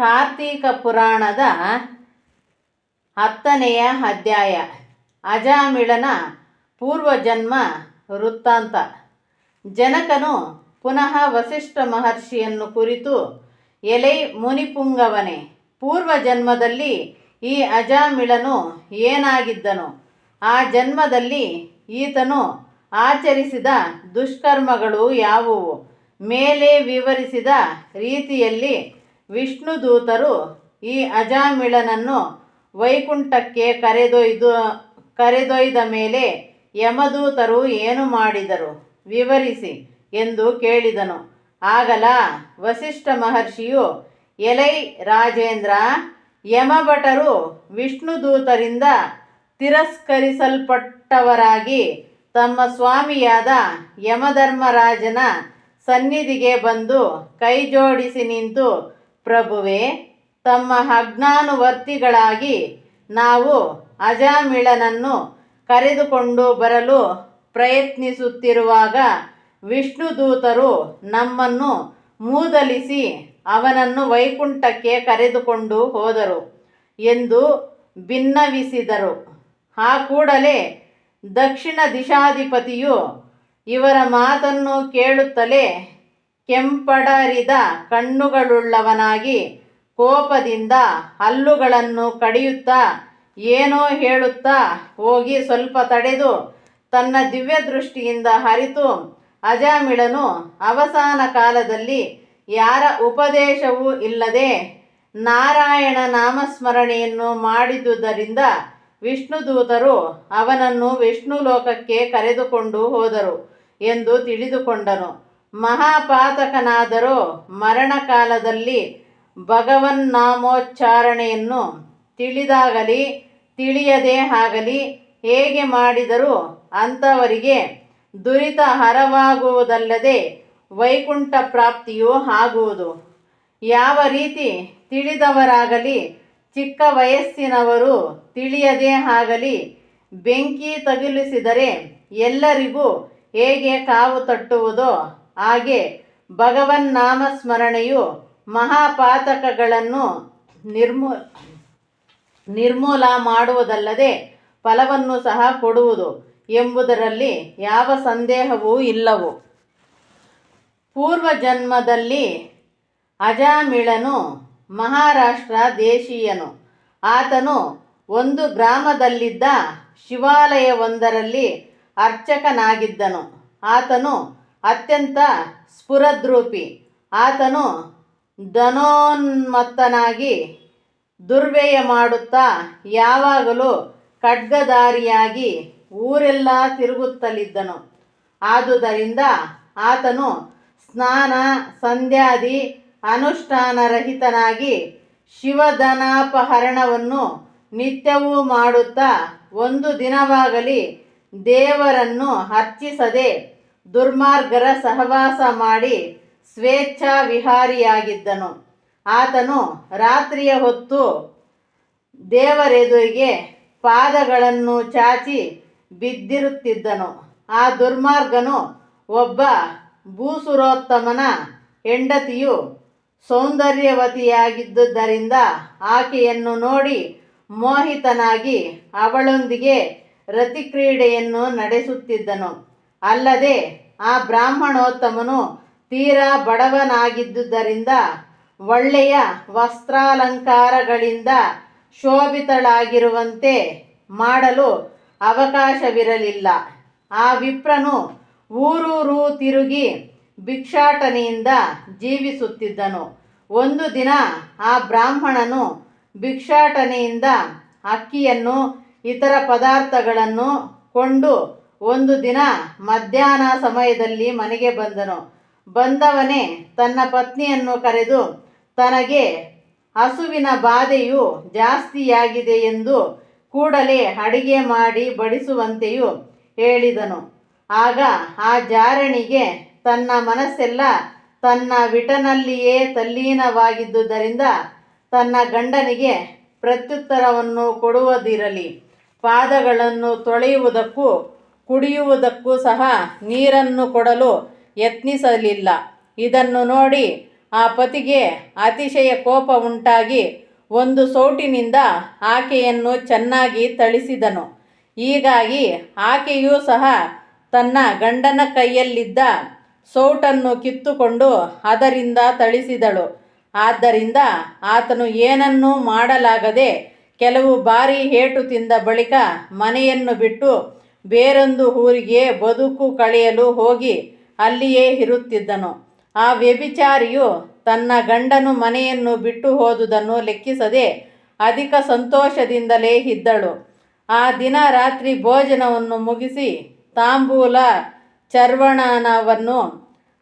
ಕಾರ್ತೀಕ ಪುರಾಣದ ಹತ್ತನೆಯ ಅಧ್ಯಾಯ. ಅಜಾಮಿಳನ ಪೂರ್ವಜನ್ಮ ವೃತ್ತಾಂತ. ಜನಕನು ಪುನಃ ವಸಿಷ್ಠ ಮಹರ್ಷಿಯನ್ನು ಕುರಿತು, ಎಲೆ ಮುನಿಪುಂಗವನೆ ಪೂರ್ವ ಜನ್ಮದಲ್ಲಿ ಈ ಅಜಾಮಿಳನು ಏನಾಗಿದ್ದನು? ಆ ಜನ್ಮದಲ್ಲಿ ಈತನು ಆಚರಿಸಿದ ದುಷ್ಕರ್ಮಗಳು ಯಾವುವು? ಮೇಲೆ ವಿವರಿಸಿದ ರೀತಿಯಲ್ಲಿ ವಿಷ್ಣುದೂತರು ಈ ಅಜಾಮಿಳನನ್ನು ವೈಕುಂಠಕ್ಕೆ ಕರೆದೊಯ್ದು, ಕರೆದೊಯ್ದ ಮೇಲೆ ಯಮದೂತರು ಏನು ಮಾಡಿದರು? ವಿವರಿಸಿ ಎಂದು ಕೇಳಿದನು. ಆಗಲ ವಸಿಷ್ಠ ಮಹರ್ಷಿಯು, ಎಲೈ ರಾಜೇಂದ್ರ, ಯಮಭಟರು ವಿಷ್ಣುದೂತರಿಂದ ತಿರಸ್ಕರಿಸಲ್ಪಟ್ಟವರಾಗಿ ತಮ್ಮ ಸ್ವಾಮಿಯಾದ ಯಮಧರ್ಮರಾಜನ ಸನ್ನಿಧಿಗೆ ಬಂದು ಕೈಜೋಡಿಸಿ ನಿಂತು ಪ್ರಭುವೇ, ತಮ್ಮ ಅಜ್ಞಾನುವರ್ತಿಗಳಾಗಿ ನಾವು ಅಜಾಮಿಳನನ್ನು ಕರೆದುಕೊಂಡು ಬರಲು ಪ್ರಯತ್ನಿಸುತ್ತಿರುವಾಗ ವಿಷ್ಣುದೂತರು ನಮ್ಮನ್ನು ಮೂದಲಿಸಿ ಅವನನ್ನು ವೈಕುಂಠಕ್ಕೆ ಕರೆದುಕೊಂಡು ಹೋದರು ಎಂದು ಭಿನ್ನವಿಸಿದರು ಆ ಕೂಡಲೇ ದಕ್ಷಿಣ ದಿಶಾಧಿಪತಿಯು ಇವರ ಮಾತನ್ನು ಕೇಳುತ್ತಲೇ ಕೆಂಪಡರಿದ ಕಣ್ಣುಗಳುಳ್ಳವನಾಗಿ ಕೋಪದಿಂದ ಹಲ್ಲುಗಳನ್ನು ಕಡಿಯುತ್ತಾ ಏನೋ ಹೇಳುತ್ತಾ ಹೋಗಿ ಸ್ವಲ್ಪ ತಡೆದು ತನ್ನ ದಿವ್ಯ ದೃಷ್ಟಿಯಿಂದ ಹರಿತು ಅಜಾಮಿಳನು ಅವಸಾನ ಕಾಲದಲ್ಲಿ ಯಾರ ಉಪದೇಶವೂ ಇಲ್ಲದೆ ನಾರಾಯಣ ನಾಮಸ್ಮರಣೆಯನ್ನು ಮಾಡಿದುದರಿಂದ ವಿಷ್ಣುದೂತರು ಅವನನ್ನು ವಿಷ್ಣು ಲೋಕಕ್ಕೆ ಕರೆದುಕೊಂಡು ಹೋದರು ಎಂದು ತಿಳಿದುಕೊಂಡನು. ಮಹಾಪಾತಕನಾದರೂ ಮರಣಕಾಲದಲ್ಲಿ ಭಗವನ್ನಾಮೋಚ್ಚಾರಣೆಯನ್ನು ತಿಳಿದಾಗಲಿ, ತಿಳಿಯದೇ ಆಗಲಿ ಹೇಗೆ ಮಾಡಿದರೂ ಅಂಥವರಿಗೆ ದುರಿತ ಹರವಾಗುವುದಲ್ಲದೆ ವೈಕುಂಠ ಪ್ರಾಪ್ತಿಯೂ ಆಗುವುದು. ಯಾವ ರೀತಿ ತಿಳಿದವರಾಗಲಿ, ಚಿಕ್ಕ ವಯಸ್ಸಿನವರು ತಿಳಿಯದೇ ಆಗಲಿ, ಬೆಂಕಿ ತಗುಲಿಸಿದರೆ ಎಲ್ಲರಿಗೂ ಹೇಗೆ ಕಾವು ತಟ್ಟುವುದೋ ಹಾಗೆ ಭಗವನ್ ಸ್ಮರಣೆಯು ಮಹಾಪಾತಕಗಳನ್ನು ನಿರ್ಮೂ ನಿರ್ಮೂಲ ಮಾಡುವುದಲ್ಲದೆ ಫಲವನ್ನು ಸಹ ಕೊಡುವುದು ಎಂಬುದರಲ್ಲಿ ಯಾವ ಸಂದೇಹವೂ ಇಲ್ಲವು. ಪೂರ್ವಜನ್ಮದಲ್ಲಿ ಅಜಾಮಿಳನು ಮಹಾರಾಷ್ಟ್ರ ದೇಶೀಯನು. ಆತನು ಒಂದು ಗ್ರಾಮದಲ್ಲಿದ್ದ ಶಿವಾಲಯವೊಂದರಲ್ಲಿ ಅರ್ಚಕನಾಗಿದ್ದನು. ಆತನು ಅತ್ಯಂತ ಸ್ಫುರದ್ರೂಪಿ. ಆತನು ಧನೋನ್ಮತ್ತನಾಗಿ ದುರ್ವ್ಯಯ ಮಾಡುತ್ತಾ ಯಾವಾಗಲೂ ಖಡ್ಗಧಾರಿಯಾಗಿ ಊರೆಲ್ಲ ತಿರುಗುತ್ತಲಿದ್ದನು. ಆದುದರಿಂದ ಆತನು ಸ್ನಾನ, ಸಂಧ್ಯಾದಿ, ಅನುಷ್ಠಾನರಹಿತನಾಗಿ ಶಿವಧನಾಪಹರಣವನ್ನು ನಿತ್ಯವೂ ಮಾಡುತ್ತಾ ಒಂದು ದಿನವಾಗಲಿ ದೇವರನ್ನು ಅರ್ಚಿಸದೆ ದುರ್ಮಾರ್ಗರ ಸಹವಾಸ ಮಾಡಿ ಸ್ವೇಚ್ಛಾ ವಿಹಾರಿಯಾಗಿದ್ದನು. ಆತನು ರಾತ್ರಿಯ ಹೊತ್ತು ದೇವರೆದುರಿಗೆ ಪಾದಗಳನ್ನು ಚಾಚಿ ಬಿದ್ದಿರುತ್ತಿದ್ದನು. ಆ ದುರ್ಮಾರ್ಗನು ಒಬ್ಬ ಭೂಸುರೋತ್ತಮನ ಹೆಂಡತಿಯು ಸೌಂದರ್ಯವತಿಯಾಗಿದ್ದುದರಿಂದ ಆಕೆಯನ್ನು ನೋಡಿ ಮೋಹಿತನಾಗಿ ಅವಳೊಂದಿಗೆ ರತಿಕ್ರೀಡೆಯನ್ನು ನಡೆಸುತ್ತಿದ್ದನು. ಅಲ್ಲದೆ ಆ ಬ್ರಾಹ್ಮಣೋತ್ತಮನು ತೀರಾ ಬಡವನಾಗಿದ್ದುದರಿಂದ ಒಳ್ಳೆಯ ವಸ್ತ್ರಾಲಂಕಾರಗಳಿಂದ ಶೋಭಿತಳಾಗಿರುವಂತೆ ಮಾಡಲು ಅವಕಾಶವಿರಲಿಲ್ಲ. ಆ ವಿಪ್ರನು ಊರೂರು ತಿರುಗಿ ಭಿಕ್ಷಾಟನೆಯಿಂದ ಜೀವಿಸುತ್ತಿದ್ದನು. ಒಂದು ದಿನ ಆ ಬ್ರಾಹ್ಮಣನು ಭಿಕ್ಷಾಟನೆಯಿಂದ ಅಕ್ಕಿಯನ್ನು, ಇತರ ಪದಾರ್ಥಗಳನ್ನು ಕೊಂಡು ಒಂದು ದಿನ ಮಧ್ಯಾಹ್ನ ಸಮಯದಲ್ಲಿ ಮನೆಗೆ ಬಂದನು. ಬಂದವನೇ ತನ್ನ ಪತ್ನಿಯನ್ನು ಕರೆದು, ತನಗೆ ಹಸುವಿನ ಬಾಧೆಯು ಜಾಸ್ತಿಯಾಗಿದೆ ಎಂದು ಕೂಡಲೇ ಅಡಿಗೆ ಮಾಡಿ ಬಡಿಸುವಂತೆಯೂ ಹೇಳಿದನು. ಆಗ ಆ ಜಾರಣಿಗೆ ತನ್ನ ಮನಸ್ಸೆಲ್ಲ ತನ್ನ ವಿಟನಲ್ಲಿಯೇ ತಲ್ಲೀನವಾಗಿದ್ದುದರಿಂದ ತನ್ನ ಗಂಡನಿಗೆ ಪ್ರತ್ಯುತ್ತರವನ್ನು ಕೊಡುವುದಿರಲಿ. ಪಾದಗಳನ್ನು ತೊಳೆಯುವುದಕ್ಕೂ ಕುಡಿಯುವುದಕ್ಕೂ ಸಹ ನೀರನ್ನು ಕೊಡಲು ಯತ್ನಿಸಲಿಲ್ಲ. ಇದನ್ನು ನೋಡಿ ಆ ಪತಿಗೆ ಅತಿಶಯ ಕೋಪ ಉಂಟಾಗಿ ಒಂದು ಸೌಟಿನಿಂದ ಆಕೆಯನ್ನು ಚೆನ್ನಾಗಿ ತಳಿಸಿದನು ಹೀಗಾಗಿ ಆಕೆಯೂ ಸಹ ತನ್ನ ಗಂಡನ ಕೈಯಲ್ಲಿದ್ದ ಸೌಟನ್ನು ಕಿತ್ತುಕೊಂಡು ಅದರಿಂದ ತಳಿಸಿದಳು ಆದ್ದರಿಂದ ಆತನು ಏನನ್ನೂ ಮಾಡಲಾಗದೆ ಕೆಲವು ಬಾರಿ ಏಟು ತಿಂದ ಬಳಿಕ ಮನೆಯನ್ನು ಬಿಟ್ಟು ಬೇರೊಂದು ಊರಿಗೆ ಬದುಕು ಕಳೆಯಲು ಹೋಗಿ ಅಲ್ಲಿಯೇ ಇರುತ್ತಿದ್ದನು. ಆ ವ್ಯಭಿಚಾರಿಯು ತನ್ನ ಗಂಡನು ಮನೆಯನ್ನು ಬಿಟ್ಟು ಹೋದುದನ್ನು ಲೆಕ್ಕಿಸದೆ ಅಧಿಕ ಸಂತೋಷದಿಂದಲೇ ಇದ್ದಳು. ಆ ದಿನ ರಾತ್ರಿ ಭೋಜನವನ್ನು ಮುಗಿಸಿ ತಾಂಬೂಲ ಚರ್ವಣನವನ್ನು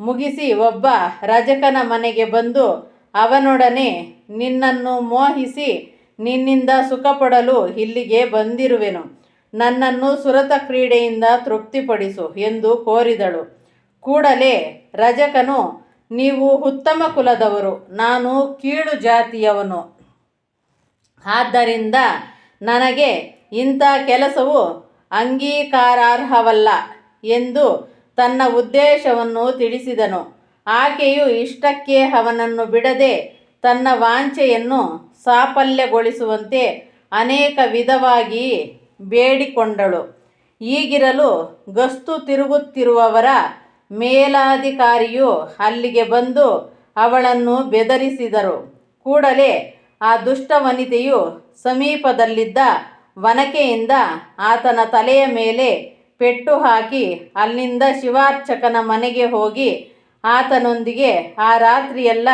ಮುಗಿಸಿ ಒಬ್ಬ ರಜಕನ ಮನೆಗೆ ಬಂದು ಅವನೊಡನೆ ನಿನ್ನನ್ನು ಮೋಹಿಸಿ ನಿನ್ನಿಂದ ಸುಖಪಡಲು ಇಲ್ಲಿಗೆ ಬಂದಿರುವೆನು. ನನ್ನನ್ನು ಸುರತ ಕ್ರೀಡೆಯಿಂದ ತೃಪ್ತಿಪಡಿಸು ಎಂದು ಕೋರಿದಳು. ಕೂಡಲೇ ರಜಕನು, ನೀವು ಉತ್ತಮ ಕುಲದವರು, ನಾನು ಕೀಳು ಜಾತಿಯವನು. ಆದ್ದರಿಂದ ನನಗೆ ಇಂಥ ಕೆಲಸವು ಅಂಗೀಕಾರಾರ್ಹವಲ್ಲ ಎಂದು ತನ್ನ ಉದ್ದೇಶವನ್ನು ತಿಳಿಸಿದನು. ಆಕೆಯು ಇಷ್ಟಕ್ಕೆ ಅವನನ್ನು ಬಿಡದೆ ತನ್ನ ವಾಂಛೆಯನ್ನು ಸಾಫಲ್ಯಗೊಳಿಸುವಂತೆ ಅನೇಕ ವಿಧವಾಗಿ ಬೇಡಿಕೊಂಡಳು. ಈಗಿರಲು ಗಸ್ತು ತಿರುಗುತ್ತಿರುವವರ ಮೇಲಾಧಿಕಾರಿಯು ಅಲ್ಲಿಗೆ ಬಂದು ಅವಳನ್ನು ಬೆದರಿಸಿದರು. ಕೂಡಲೇ ಆ ದುಷ್ಟ ವನಿತೆಯು ಸಮೀಪದಲ್ಲಿದ್ದ ವನಕೆಯಿಂದ ಆತನ ತಲೆಯ ಮೇಲೆ ಪೆಟ್ಟು ಹಾಕಿ ಅಲ್ಲಿಂದ ಶಿವಾರ್ಚಕನ ಮನೆಗೆ ಹೋಗಿ ಆತನೊಂದಿಗೆ ಆ ರಾತ್ರಿಯೆಲ್ಲ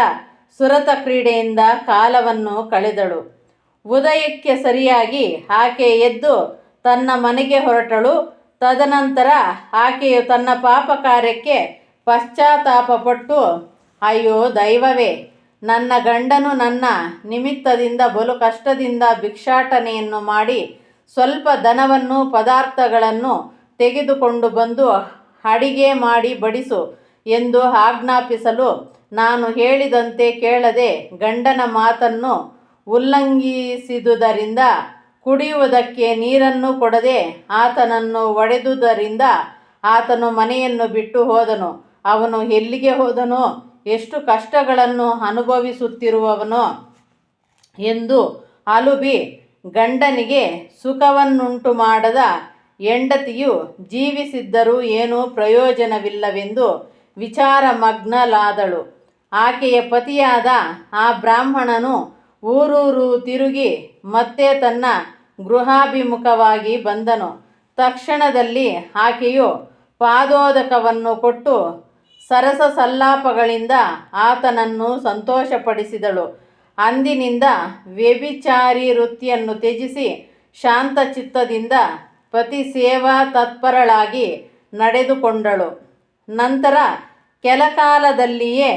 ಸುರತ ಕ್ರೀಡೆಯಿಂದ ಕಾಲವನ್ನು ಕಳೆದಳು. ಉದಯಕ್ಕೆ ಸರಿಯಾಗಿ ಆಕೆ ಎದ್ದು ತನ್ನ ಮನೆಗೆ ಹೊರಟಳು. ತದನಂತರ ಆಕೆಯು ತನ್ನ ಪಾಪ ಕಾರ್ಯಕ್ಕೆ ಪಶ್ಚಾತ್ತಾಪಪಟ್ಟು, ಅಯ್ಯೋ ದೈವವೇ, ನನ್ನ ಗಂಡನು ನನ್ನ ನಿಮಿತ್ತದಿಂದ ಬಲು ಕಷ್ಟದಿಂದ ಭಿಕ್ಷಾಟನೆಯನ್ನು ಮಾಡಿ ಸ್ವಲ್ಪ ಧನವನ್ನು ಪದಾರ್ಥಗಳನ್ನು ತೆಗೆದುಕೊಂಡು ಬಂದು ಅಡಿಗೆ ಮಾಡಿ ಬಡಿಸು ಎಂದು ಆಜ್ಞಾಪಿಸಲು ನಾನು ಹೇಳಿದಂತೆ ಕೇಳದೆ ಗಂಡನ ಮಾತನ್ನು ಉಲ್ಲಂಘಿಸಿದುದರಿಂದ ಕುಡಿಯುವುದಕ್ಕೆ ನೀರನ್ನು ಕೊಡದೆ ಆತನನ್ನು ಒಡೆದುದರಿಂದ ಆತನು ಮನೆಯನ್ನು ಬಿಟ್ಟು ಹೋದನು. ಅವನು ಎಲ್ಲಿಗೆ ಹೋದನೋ? ಎಷ್ಟು ಕಷ್ಟಗಳನ್ನು ಅನುಭವಿಸುತ್ತಿರುವವನೋ? ಎಂದು ಅಲುಬಿ ಗಂಡನಿಗೆ ಸುಖವನ್ನುಂಟು ಮಾಡದ ಹೆಂಡತಿಯು ಜೀವಿಸಿದ್ದರೂ ಏನೂ ಪ್ರಯೋಜನವಿಲ್ಲವೆಂದು ವಿಚಾರಮಗ್ನಲಾದಳು ಆಕೆಯ ಪತಿಯಾದ ಆ ಬ್ರಾಹ್ಮಣನು ಊರೂರು ತಿರುಗಿ ಮತ್ತೆ ತನ್ನ ಗೃಹಾಭಿಮುಖವಾಗಿ ಬಂದನು. ತಕ್ಷಣದಲ್ಲಿ ಆಕೆಯು ಪಾದೋದಕವನ್ನು ಕೊಟ್ಟು ಸರಸ ಸಲ್ಲಾಪಗಳಿಂದ ಆತನನ್ನು ಸಂತೋಷಪಡಿಸಿದಳು. ಅಂದಿನಿಂದ ವ್ಯಭಿಚಾರಿ ವೃತ್ತಿಯನ್ನು ತ್ಯಜಿಸಿ ಶಾಂತಚಿತ್ತದಿಂದ ಪತಿ ಸೇವಾ ತತ್ಪರಳಾಗಿ ನಡೆದುಕೊಂಡಳು. ನಂತರ ಕೆಲಕಾಲದಲ್ಲಿಯೇ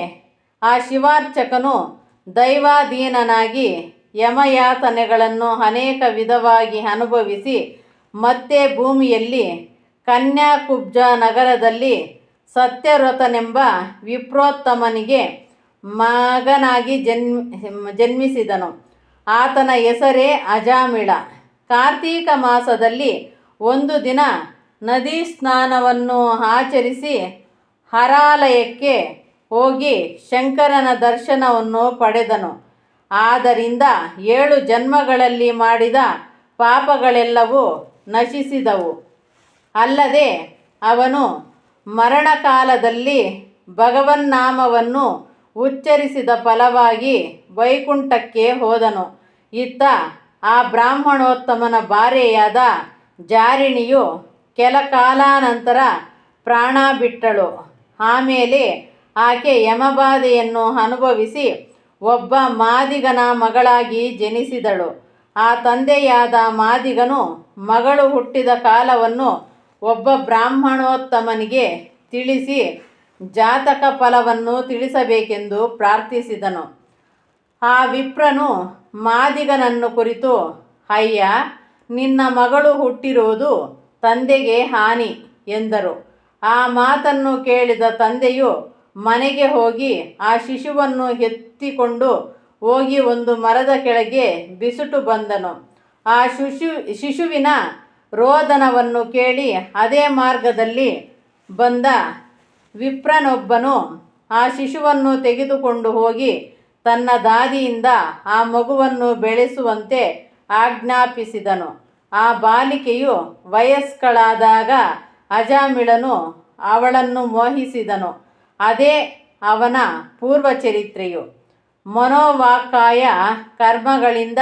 ಆ ಶಿವಾರ್ಚಕನು ದೈವಾಧೀನನಾಗಿ ಯಮಯಾತನೆಗಳನ್ನು ಅನೇಕ ವಿಧವಾಗಿ ಅನುಭವಿಸಿ, ಮತ್ತೆ ಭೂಮಿಯಲ್ಲಿ ಕನ್ಯಾಕುಬ್ಜ ನಗರದಲ್ಲಿ ಸತ್ಯವ್ರತನೆಂಬ ವಿಪ್ರೋತ್ತಮನಿಗೆ ಮಗನಾಗಿ ಜನ್ಮ, ಜನ್ಮಿಸಿದನು. ಆತನ ಹೆಸರೇ ಅಜಾಮಿಳ. ಕಾರ್ತೀಕ ಮಾಸದಲ್ಲಿ ಒಂದು ದಿನ ನದಿ ಸ್ನಾನವನ್ನು ಆಚರಿಸಿ ಹರಾಲಯಕ್ಕೆ ಹೋಗಿ ಶಂಕರನ ದರ್ಶನವನ್ನು ಪಡೆದನು. ಆದ್ದರಿಂದ ಏಳು ಜನ್ಮಗಳಲ್ಲಿ ಮಾಡಿದ ಪಾಪಗಳೆಲ್ಲವೂ ನಶಿಸಿದವು. ಅಲ್ಲದೆ ಅವನು ಮರಣಕಾಲದಲ್ಲಿ ಭಗವನ್ನಾಮವನ್ನು ಉಚ್ಚರಿಸಿದ ಫಲವಾಗಿ ವೈಕುಂಠಕ್ಕೆ ಹೋದನು. ಇತ್ತ ಆ ಬ್ರಾಹ್ಮಣೋತ್ತಮನ ಭಾರೆಯಾದ ಜಾರಿಣಿಯು ಕೆಲ ಕಾಲಾನಂತರ ಪ್ರಾಣ ಬಿಟ್ಟಳು. ಆಮೇಲೆ ಆಕೆ ಯಮಬಾಧೆಯನ್ನು ಅನುಭವಿಸಿ ಒಬ್ಬ ಮಾದಿಗನ ಮಗಳಾಗಿ ಜನಿಸಿದಳು. ಆ ತಂದೆಯಾದ ಮಾದಿಗನು ಮಗಳು ಹುಟ್ಟಿದ ಕಾಲವನ್ನು ಒಬ್ಬ ಬ್ರಾಹ್ಮಣೋತ್ತಮನಿಗೆ ತಿಳಿಸಿ ಜಾತಕ ಫಲವನ್ನು ತಿಳಿಸಬೇಕೆಂದು ಪ್ರಾರ್ಥಿಸಿದನು. ಆ ವಿಪ್ರನು ಮಾದಿಗನನ್ನು ಕುರಿತು, ಅಯ್ಯ, ನಿನ್ನ ಮಗಳು ಹುಟ್ಟಿರುವುದು ತಂದೆಗೆ ಹಾನಿ ಎಂದರು. ಆ ಮಾತನ್ನು ಕೇಳಿದ ತಂದೆಯು ಮನೆಗೆ ಹೋಗಿ ಆ ಶಿಶುವನ್ನು ಎತ್ತಿಕೊಂಡು ಹೋಗಿ ಒಂದು ಮರದ ಕೆಳಗೆ ಬಿಸುಟು ಬಂದನು. ಆ ಶಿಶು, ಶಿಶುವಿನ ರೋದನವನ್ನು ಕೇಳಿ ಅದೇ ಮಾರ್ಗದಲ್ಲಿ ಬಂದ ವಿಪ್ರನೊಬ್ಬನು ಆ ಶಿಶುವನ್ನು ತೆಗೆದುಕೊಂಡು ಹೋಗಿ ತನ್ನ ದಾದಿಯಿಂದ ಆ ಮಗುವನ್ನು ಬೆಳೆಸುವಂತೆ ಆಜ್ಞಾಪಿಸಿದನು. ಆ ಬಾಲಿಕೆಯು ವಯಸ್ಕಳಾದಾಗ ಅಜಾಮಿಳನು ಅವಳನ್ನು ಮೋಹಿಸಿದನು. ಅದೇ ಅವನ ಪೂರ್ವಚರಿತ್ರೆಯು. ಮನೋವಾಕಾಯ ಕರ್ಮಗಳಿಂದ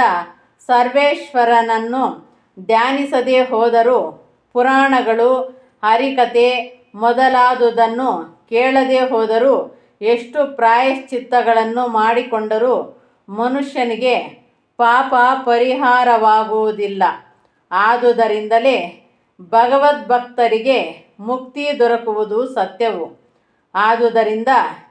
ಸರ್ವೇಶ್ವರನನ್ನು ಧ್ಯಾನಿಸದೇ ಹೋದರೂ ಪುರಾಣಗಳು ಹರಿಕತೆ ಮೊದಲಾದುದನ್ನು ಕೇಳದೆ ಹೋದರೂ ಎಷ್ಟು ಪ್ರಾಯಶ್ಚಿತ್ತಗಳನ್ನು ಮಾಡಿಕೊಂಡರೂ ಮನುಷ್ಯನಿಗೆ ಪಾಪ ಪರಿಹಾರವಾಗುವುದಿಲ್ಲ. ಆದುದರಿಂದಲೇ ಭಗವದ್ಭಕ್ತರಿಗೆ ಮುಕ್ತಿ ದೊರಕುವುದು ಸತ್ಯವು. ಆದುದರಿಂದ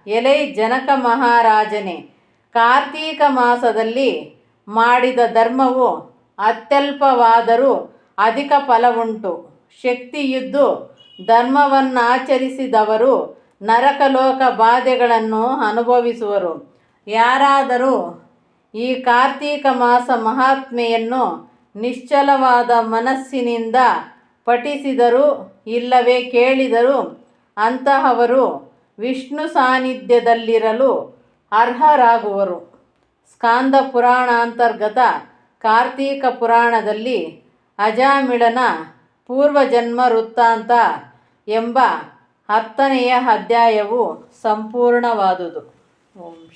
ಎಲೈ ಜನಕ ಮಹಾರಾಜನೇ, ಕಾರ್ತೀಕ ಮಾಸದಲ್ಲಿ ಮಾಡಿದ ಧರ್ಮವು ಅತ್ಯಲ್ಪವಾದರೂ ಅಧಿಕ ಫಲವುಂಟು. ಶಕ್ತಿಯಿದ್ದು ಧರ್ಮವನ್ನಾಚರಿಸಿದವರು ನರಕಲೋಕ ಬಾಧೆಗಳನ್ನು ಅನುಭವಿಸುವರು. ಯಾರಾದರೂ ಈ ಕಾರ್ತೀಕ ಮಾಸ ಮಹಾತ್ಮೆಯನ್ನು ನಿಶ್ಚಲವಾದ ಮನಸ್ಸಿನಿಂದ ಪಠಿಸಿದರು ಇಲ್ಲವೇ ಕೇಳಿದರು ಅಂತಹವರು ವಿಷ್ಣು ಸಾನ್ನಿಧ್ಯದಲ್ಲಿರಲು ಅರ್ಹರಾಗುವರು. ಸ್ಕಾಂದ ಪುರಾಣಾಂತರ್ಗತ ಕಾರ್ತೀಕ ಪುರಾಣದಲ್ಲಿ ಅಜಾಮಿಳನ ಪೂರ್ವಜನ್ಮ ವೃತ್ತಾಂತ ಎಂಬ ಹತ್ತನೆಯ ಅಧ್ಯಾಯವು ಸಂಪೂರ್ಣವಾದುದು. ಓಂ